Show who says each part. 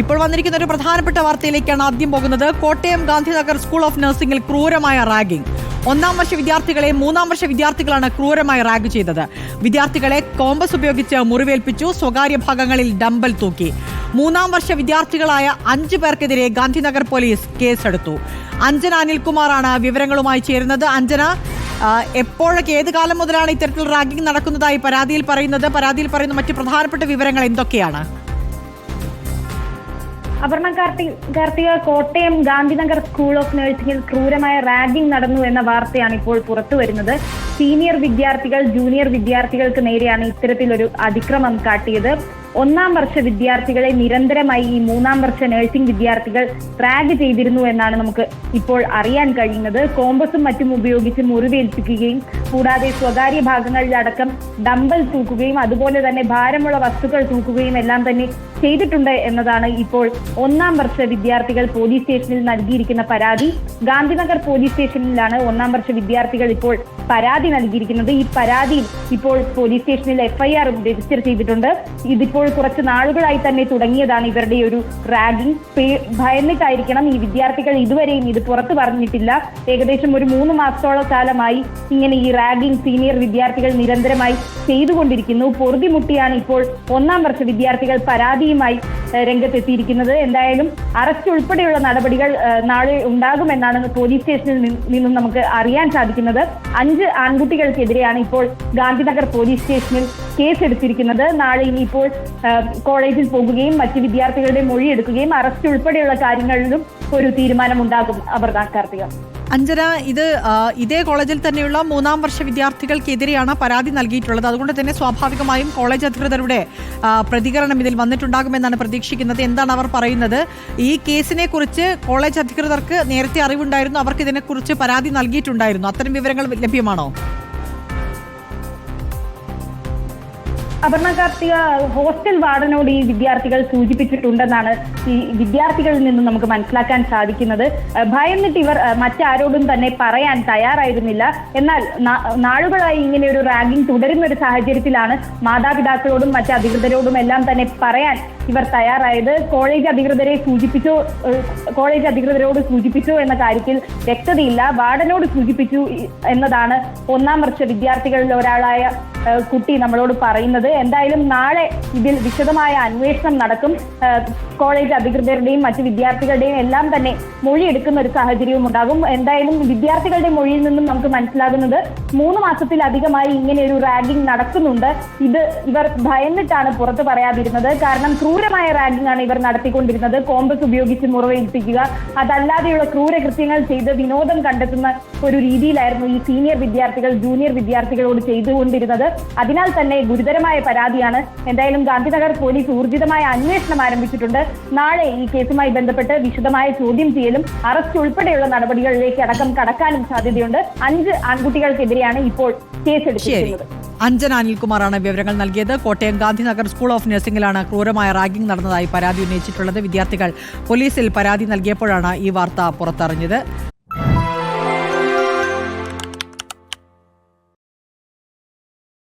Speaker 1: ഇപ്പോൾ വന്നിരിക്കുന്ന ഒരു പ്രധാനപ്പെട്ട വാർത്തയിലേക്കാണ് ആദ്യം പോകുന്നത്. കോട്ടയം ഗാന്ധിനഗർ സ്കൂൾ ഓഫ് നഴ്സിംഗിൽ ക്രൂരമായ റാഗിംഗ്. ഒന്നാം വർഷ വിദ്യാർത്ഥികളെ മൂന്നാം വർഷ വിദ്യാർത്ഥികളാണ് ക്രൂരമായി റാഗ് ചെയ്തത്. വിദ്യാർത്ഥികളെ കോമ്പസ് ഉപയോഗിച്ച് മുറിവേൽപ്പിച്ചു സ്വകാര്യ ഭാഗങ്ങളിൽ ഡമ്പൽ തൂക്കി. മൂന്നാം വർഷ വിദ്യാർത്ഥികളായ അഞ്ചു പേർക്കെതിരെ ഗാന്ധിനഗർ പോലീസ് കേസെടുത്തു. അഞ്ജന അനിൽകുമാറാണ് വിവരങ്ങളുമായി ചേരുന്നത്. അഞ്ജന എപ്പോഴൊക്കെ ഏത് കാലം മുതലാണ് ഇത്തരത്തിൽ റാഗിംഗ് നടക്കുന്നതായി പരാതിയിൽ പറയുന്നത്? പരാതിയിൽ പറയുന്ന മറ്റ് പ്രധാനപ്പെട്ട വിവരങ്ങൾ എന്തൊക്കെയാണ്?
Speaker 2: അപർണ കാർത്തി കാർത്തിക കോട്ടയം ഗാന്ധിനഗർ സ്കൂൾ ഓഫ് നഴ്സിംഗിൽ ക്രൂരമായ റാഗിംഗ് നടന്നു എന്ന വാർത്തയാണ് ഇപ്പോൾ പുറത്തു വരുന്നത്. സീനിയർ വിദ്യാർത്ഥികൾ ജൂനിയർ വിദ്യാർത്ഥികൾക്ക് നേരെയാണ് ഇത്തരത്തിലൊരു അതിക്രമം കാട്ടിയത്. ഒന്നാം വർഷ വിദ്യാർത്ഥികളെ നിരന്തരമായി ഈ മൂന്നാം വർഷ നഴ്സിംഗ് വിദ്യാർത്ഥികൾ റാഗ് ചെയ്തിരുന്നു എന്നാണ് നമുക്ക് ഇപ്പോൾ അറിയാൻ കഴിയുന്നത്. കോമ്പസും മറ്റും ഉപയോഗിച്ച് മുറിവേൽപ്പിക്കുകയും കൂടാതെ സ്വകാര്യ ഭാഗങ്ങളിലടക്കം ഡംബൽ തൂക്കുകയും അതുപോലെ തന്നെ ഭാരമുള്ള വസ്തുക്കൾ തൂക്കുകയും എല്ലാം തന്നെ ചെയ്തിട്ടുണ്ട് എന്നതാണ് ഇപ്പോൾ ഒന്നാം വർഷ വിദ്യാർത്ഥികൾ പോലീസ് സ്റ്റേഷനിൽ നൽകിയിരിക്കുന്ന പരാതി. ഗാന്ധിനഗർ പോലീസ് സ്റ്റേഷനിലാണ് ഒന്നാം വർഷ വിദ്യാർത്ഥികൾ ഇപ്പോൾ പരാതി നൽകിയിരിക്കുന്നത്. ഈ പരാതിയിൽ ഇപ്പോൾ പോലീസ് സ്റ്റേഷനിൽ എഫ്ഐആർ രജിസ്റ്റർ ചെയ്തിട്ടുണ്ട്. ഇതിപ്പോൾ കുറച്ച് നാളുകളായി തന്നെ തുടങ്ങിയതാണ് ഇവരുടെ ഒരു റാഗിംഗ് ഭയന്നിട്ടായിരിക്കണം ഈ വിദ്യാർത്ഥികൾ ഇതുവരെയും ഇത് പുറത്തു പറഞ്ഞിട്ടില്ല. ഏകദേശം ഒരു മൂന്ന് മാസത്തോളം കാലമായി ഇങ്ങനെ ഈ റാഗിംഗ് സീനിയർ വിദ്യാർത്ഥികൾ നിരന്തരമായി ചെയ്തുകൊണ്ടിരിക്കുന്നു. പൊറുതിമുട്ടിയാണ് ഇപ്പോൾ ഒന്നാം വർഷ വിദ്യാർത്ഥികൾ പരാതിയുമായി രംഗത്തെത്തിയിരിക്കുന്നത്. എന്തായാലും അറസ്റ്റ് ഉൾപ്പെടെയുള്ള നടപടികൾ നാളെ ഉണ്ടാകുമെന്നാണ് പോലീസ് സ്റ്റേഷനിൽ നിന്നും നമുക്ക് അറിയാൻ സാധിക്കുന്നത്. അഞ്ച് ആൺകുട്ടികൾക്കെതിരെയാണ് ഇപ്പോൾ ഗാന്ധിനഗർ പോലീസ് സ്റ്റേഷനിൽ കേസെടുത്തിരിക്കുന്നത്. നാളെ ഇനിയിപ്പോൾ കോളേജിൽ പോകുകയും മറ്റ് വിദ്യാർത്ഥികളുടെ മൊഴിയെടുക്കുകയും അറസ്റ്റ് ഉൾപ്പെടെയുള്ള കാര്യങ്ങളിലും ഒരു തീരുമാനമുണ്ടാകും. അവർ കാർത്തിക.
Speaker 1: അഞ്ജന ഇത് ഇതേ കോളേജിൽ തന്നെയുള്ള മൂന്നാം വർഷ വിദ്യാർത്ഥികൾക്കെതിരെയാണ് പരാതി നൽകിയിട്ടുള്ളത്. അതുകൊണ്ട് തന്നെ സ്വാഭാവികമായും കോളേജ് അധികൃതരുടെ പ്രതികരണം ഇതിൽ വന്നിട്ടുണ്ടാകുമെന്നാണ് പ്രതീക്ഷിക്കുന്നത്. എന്താണ് അവർ പറയുന്നത്? ഈ കേസിനെ കുറിച്ച് കോളേജ് അധികൃതർക്ക് നേരത്തെ അറിവുണ്ടായിരുന്നു. അവർക്ക് ഇതിനെക്കുറിച്ച് പരാതി നൽകിയിട്ടുണ്ടായിരുന്നു. അത്തരം വിവരങ്ങൾ ലഭ്യമാണോ?
Speaker 2: അപർണ കാർത്തിക ഹോസ്റ്റൽ വാർഡനോട് ഈ വിദ്യാർത്ഥികൾ സൂചിപ്പിച്ചിട്ടുണ്ടെന്നാണ് ഈ വിദ്യാർത്ഥികളിൽ നിന്നും നമുക്ക് മനസ്സിലാക്കാൻ സാധിക്കുന്നത്. ഭയന്നിട്ട് ഇവർ മറ്റാരോടും തന്നെ പറയാൻ തയ്യാറായിരുന്നില്ല. എന്നാൽ നാളുകളായി ഇങ്ങനെ ഒരു റാഗിംഗ് തുടരുന്ന ഒരു സാഹചര്യത്തിലാണ് മാതാപിതാക്കളോടും മറ്റ് അധികൃതരോടും എല്ലാം തന്നെ പറയാൻ ഇവർ തയ്യാറായത്. കോളേജ് അധികൃതരെ സൂചിപ്പിച്ചോ കോളേജ് അധികൃതരോട് സൂചിപ്പിച്ചോ എന്ന കാര്യത്തിൽ വ്യക്തതയില്ല. വാർഡനോട് സൂചിപ്പിച്ചു എന്നതാണ് ഒന്നാം വർഷ വിദ്യാർത്ഥികളിൽ ഒരാളായ കുട്ടി നമ്മളോട് പറയുന്നത്. എന്തായാലും നാളെ ഇതിൽ വിശദമായ അന്വേഷണം നടക്കും. കോളേജ് അധികൃതരുടെയും മറ്റ് വിദ്യാർത്ഥികളുടെയും എല്ലാം തന്നെ മൊഴി എടുക്കുന്ന ഒരു സാഹചര്യവും ഉണ്ടാകും. എന്തായാലും വിദ്യാർത്ഥികളുടെ മൊഴിയിൽ നിന്നും നമുക്ക് മനസ്സിലാകുന്നത് മൂന്ന് മാസത്തിലധികമായി ഇങ്ങനെ ഒരു റാഗിംഗ് നടക്കുന്നുണ്ട്. ഇത് ഇവർ ഭയന്നിട്ടാണ് പുറത്ത് പറയാതിരുന്നത്. കാരണം ക്രൂരമായ റാഗിംഗ് ആണ് ഇവർ നടത്തിക്കൊണ്ടിരുന്നത്. കോമ്പസ് ഉപയോഗിച്ച് മുറിവേൽപ്പിക്കുക അതല്ലാതെയുള്ള ക്രൂരകൃത്യങ്ങൾ ചെയ്ത് വിനോദം കണ്ടെത്തുന്ന ഒരു രീതിയിലായിരുന്നു ഈ സീനിയർ വിദ്യാർത്ഥികൾ ജൂനിയർ വിദ്യാർത്ഥികളോട് ചെയ്തുകൊണ്ടിരുന്നത്. അതിനാൽ തന്നെ ഗുരുതരമായ പരാതിയാണ്. എന്തായാലും ഗാന്ധിനഗർ പോലീസ് ഊർജിതമായ അന്വേഷണം ആരംഭിച്ചിട്ടുണ്ട്. നാളെ ഈ കേസുമായി ബന്ധപ്പെട്ട് വിശദമായ ചോദ്യം ചെയ്യലും അറസ്റ്റ് ഉൾപ്പെടെയുള്ള നടപടികളിലേക്ക് അടക്കം കടക്കാനും സാധ്യതയുണ്ട്. അഞ്ച് ആൺകുട്ടികൾക്കെതിരെയാണ് ഇപ്പോൾ
Speaker 1: കേസ്
Speaker 2: കേസെടുത്തിരിക്കുന്നത്
Speaker 1: അഞ്ജന അനിൽകുമാറാണ് വിവരങ്ങൾ നൽകിയത്. കോട്ടയം ഗാന്ധിനഗർ സ്കൂൾ ഓഫ് നഴ്സിംഗിലാണ് ക്രൂരമായ റാഗിംഗ് നടന്നതായി പരാതി ഉന്നയിച്ചിട്ടുള്ളത് വിദ്യാർത്ഥികൾ. പോലീസിൽ പരാതി നൽകിയപ്പോഴാണ് ഈ വാർത്ത പുറത്തറിഞ്ഞത്.